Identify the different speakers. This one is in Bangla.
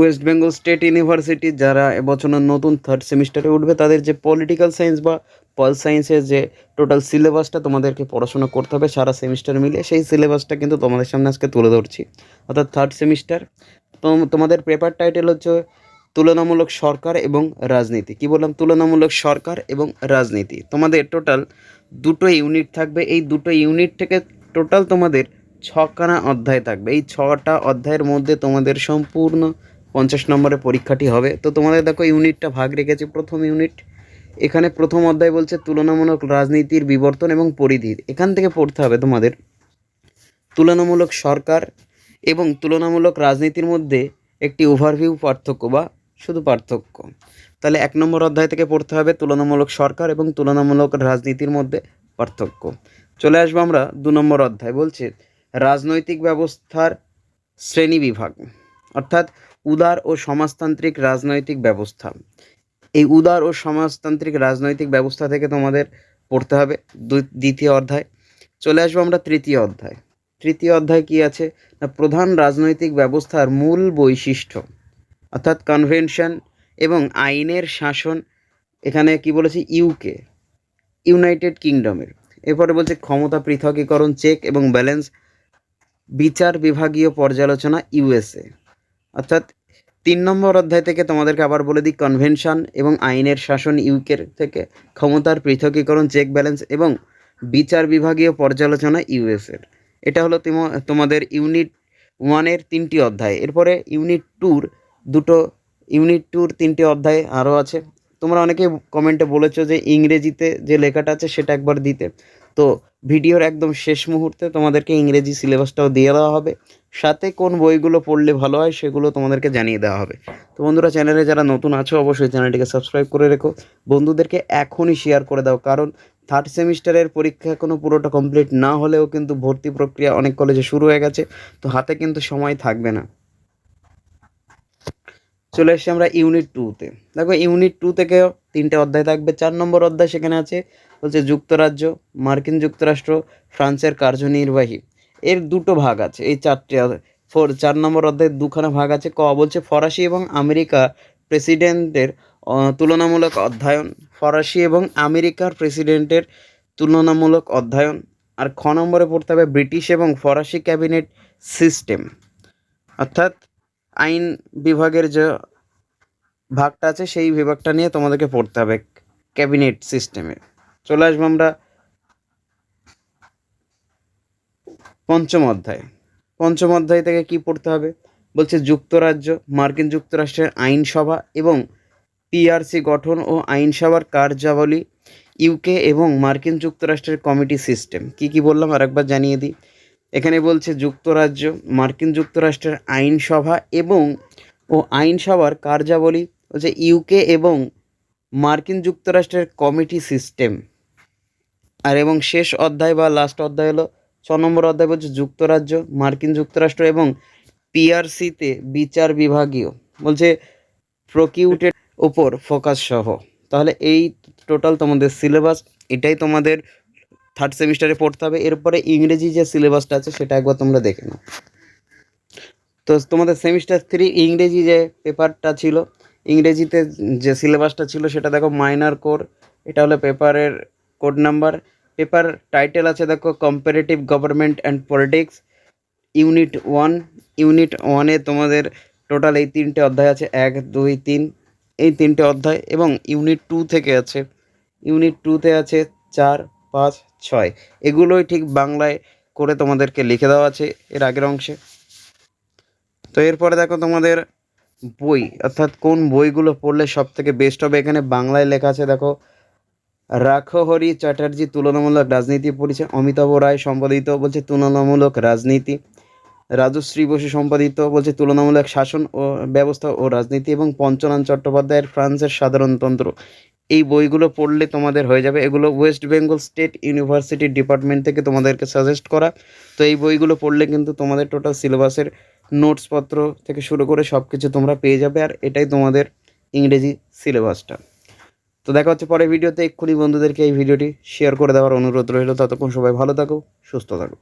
Speaker 1: ওয়েস্ট বেঙ্গল স্টেট ইউনিভার্সিটি যারা এবছরের নতুন থার্ড সেমিস্টারে উঠবে, তাদের যে পলিটিক্যাল সায়েন্স বা পল সায়েন্সের যে টোটাল সিলেবাসটা তোমাদেরকে পড়াশোনা করতে হবে সারা সেমিস্টার মিলিয়ে, সেই সিলেবাসটা কিন্তু তোমাদের সামনে আজকে তুলে ধরছি। অর্থাৎ থার্ড সেমিস্টার তোমাদের পেপার টাইটেল হচ্ছে তুলনামূলক সরকার এবং রাজনীতি। কি বললাম? তুলনামূলক সরকার এবং রাজনীতি। তোমাদের টোটাল দুটো ইউনিট থাকবে। এই দুটো ইউনিট থেকে টোটাল তোমাদের ছখানা অধ্যায় থাকবে। এই ছটা অধ্যায়ের মধ্যে তোমাদের সম্পূর্ণ পঞ্চাশ নম্বরে পরীক্ষাটি হবে। তো তোমাদের দেখো ইউনিটটা ভাগ রেখেছে প্রথম ইউনিট। এখানে প্রথম অধ্যায় বলছে তুলনামূলক রাজনীতির বিবর্তন এবং পরিধি এখান থেকে পড়তে হবে তোমাদের। তুলনামূলক সরকার এবং তুলনামূলক রাজনীতির মধ্যে একটি ওভারভিউ পার্থক্য বা শুধু পার্থক্য। তাহলে এক নম্বর অধ্যায় থেকে পড়তে হবে তুলনামূলক সরকার এবং তুলনামূলক রাজনীতির মধ্যে পার্থক্য। চলে আসব আমরা দু নম্বর অধ্যায়। বলছে রাজনৈতিক ব্যবস্থার শ্রেণি বিভাগ। অর্থাৎ উদার ও সমাজতান্ত্রিক রাজনৈতিক ব্যবস্থা। এই উদার ও সমাজতান্ত্রিক রাজনৈতিক ব্যবস্থা থেকে তোমাদের পড়তে হবে দ্বিতীয় অধ্যায়। চলে আসব আমরা তৃতীয় অধ্যায়। তৃতীয় অধ্যায় কি আছে? না, প্রধান রাজনৈতিক ব্যবস্থার মূল বৈশিষ্ট্য, অর্থাৎ কনভেনশন এবং আইনের শাসন, এখানে কি বলেছে? ইউকে ইউনাইটেড কিংডমের এরপরে বলছে ক্ষমতা পৃথকীকরণ, চেক এবং ব্যালেন্স, বিচার বিভাগীয় পর্যালোচনা ইউএসএ অর্থাৎ তিন নম্বর অধ্যায় থেকে তোমাদেরকে আবার বলে দিই কনভেনশন এবং আইনের শাসন ইউকের থেকে ক্ষমতার পৃথকীকরণ চেক ব্যালেন্স এবং বিচার বিভাগীয় পর্যালোচনা ইউএসের এটা হলো তিম- তোমাদের ইউনিট ওয়ানের তিনটি অধ্যায়। এরপরে ইউনিট টুর দুটো ইউনিট টুর তিনটি অধ্যায় আরও আছে। তোমরা অনেকে কমেন্টে বলেছ যে ইংরেজিতে যে লেখাটা আছে সেটা একবার দিতে। তো ভিডিওর একদম শেষ মুহূর্তে তোমাদেরকে ইংরেজি সিলেবাসটাও দিয়ে দেওয়া হবে। সাথে কোন বইগুলো পড়লে ভালো হয় সেগুলো তোমাদেরকে জানিয়ে দেওয়া হবে। তো বন্ধুরা, চ্যানেলে যারা নতুন আছো, অবশ্যই চ্যানেলটিকে সাবস্ক্রাইব করে রেখো। বন্ধুদেরকে এখনই শেয়ার করে দাও, কারণ থার্ড সেমিস্টারের পরীক্ষা এখনও পুরোটা কমপ্লিট না হলেও কিন্তু ভর্তি প্রক্রিয়া অনেক কলেজে শুরু হয়ে গেছে, তো হাতে কিন্তু সময় থাকবে না। চলে এসেছি আমরা ইউনিট টুতে দেখো ইউনিট টু থেকেও তিনটে অধ্যায় থাকবে। চার নম্বর অধ্যায় সেখানে আছে, বলছে যুক্তরাজ্য, মার্কিন যুক্তরাষ্ট্র, ফ্রান্সের কার্যনির্বাহী। এর দুটো ভাগ আছে, এই চারটে ফোর, চার নম্বর অধ্যায়ের দুখানা ভাগ আছে, ক বলছে ফরাসি এবং আমেরিকা প্রেসিডেন্টের তুলনামূলক অধ্যয়ন, ফরাসি এবং আমেরিকার প্রেসিডেন্টের তুলনামূলক অধ্যয়ন, আর খ নম্বরে পড়তে হবে ব্রিটিশ এবং ফরাসি ক্যাবিনেট সিস্টেম। অর্থাৎ আইন বিভাগের যে ভাগটা আছে, সেই বিভাগটা নিয়ে তোমাদেরকে পড়তে হবে ক্যাবিনেট সিস্টেমে। চলে আসব আমরা পঞ্চম অধ্যায়। পঞ্চম অধ্যায় থেকে কি পড়তে হবে? বলছে যুক্তরাজ্য, মার্কিন যুক্তরাষ্ট্রের আইনসভা এবং পিআরসি গঠন ও আইনসভার কার্যাবলী, ইউকে এবং মার্কিন যুক্তরাষ্ট্রের কমিটি সিস্টেম। কি কি বললাম আরেকবার জানিয়ে দিই। এখানে বলছে যুক্তরাজ্য, মার্কিন যুক্তরাষ্ট্রের আইনসভা এবং ও আইনসভার কার্যাবলী হচ্ছে ইউকে এবং মার্কিন যুক্তরাষ্ট্রের কমিটি সিস্টেম। আর এবং শেষ অধ্যায় বা লাস্ট অধ্যায় হলো ছ নম্বর অধ্যায় বলছে, যুক্তরাজ্য, মার্কিন যুক্তরাষ্ট্র এবং পিআরসিতে বিচার বিভাগীয়। বলছে, প্রকিউটেড ওপর ফোকাস সহ। তাহলে এই টোটাল তোমাদের সিলেবাস, এটাই তোমাদের থার্ড সেমিস্টারে পড়তে হবে। এরপরে ইংরেজি যে সিলেবাসটা আছে, সেটা একবার তোমরা দেখে নাও। তো তোমাদের সেমিস্টার থ্রি ইংরেজি যে পেপারটা ছিল, ইংরেজিতে যে সিলেবাসটা ছিল, সেটা দেখো, মাইনার কোর এটা হলো পেপারের কোড নাম্বার। পেপার টাইটেল আছে, দেখো comparative government and politics unit one unit ওয়ানে তোমাদের টোটাল এই তিনটে অধ্যায় আছে, এক, দুই, তিন, এই তিনটে অধ্যায় এবং ইউনিট টু থেকে আছে ইউনিট টুতে আছে চার, পাঁচ, ছয়। এগুলোই ঠিক বাংলায় করে তোমাদেরকে লিখে দেওয়া আছে এর আগের অংশে। তো এরপরে দেখো তোমাদের বই, অর্থাৎ কোন বইগুলো পড়লে সব থেকে বেস্ট হবে? এখানে বাংলায় লেখা আছে, দেখো রাখহরি চ্যাটার্জি তুলনামূলক রাজনীতি পড়েছে অমিতাভ রায় সম্পাদিত বলছে তুলনামূলক রাজনীতি। রাজশ্রী বসু সম্পাদিত বলছে তুলনামূলক শাসন ও ব্যবস্থা ও রাজনীতি এবং পঞ্চনাথ চট্টোপাধ্যায়ের ফ্রান্সের সাধারণতন্ত্র। এই বইগুলো পড়লে তোমাদের হয়ে যাবে। এগুলো West Bengal state university department থেকে তোমাদেরকে সাজেস্ট করা। তো এই বইগুলো পড়লে কিন্তু তোমাদের টোটাল সিলেবাসের নোটসপত্র থেকে শুরু করে সব কিছু তোমরা পেয়ে যাবে। আর এটাই তোমাদের ইংরেজি সিলেবাসটা। তো দেখা হচ্ছে পরের ভিডিওতে। এক্ষুনি বন্ধুদেরকে এই ভিডিওটি শেয়ার করে দেওয়ার অনুরোধ রইল। ততক্ষণ সবাই ভালো থাকো, সুস্থ থাকো।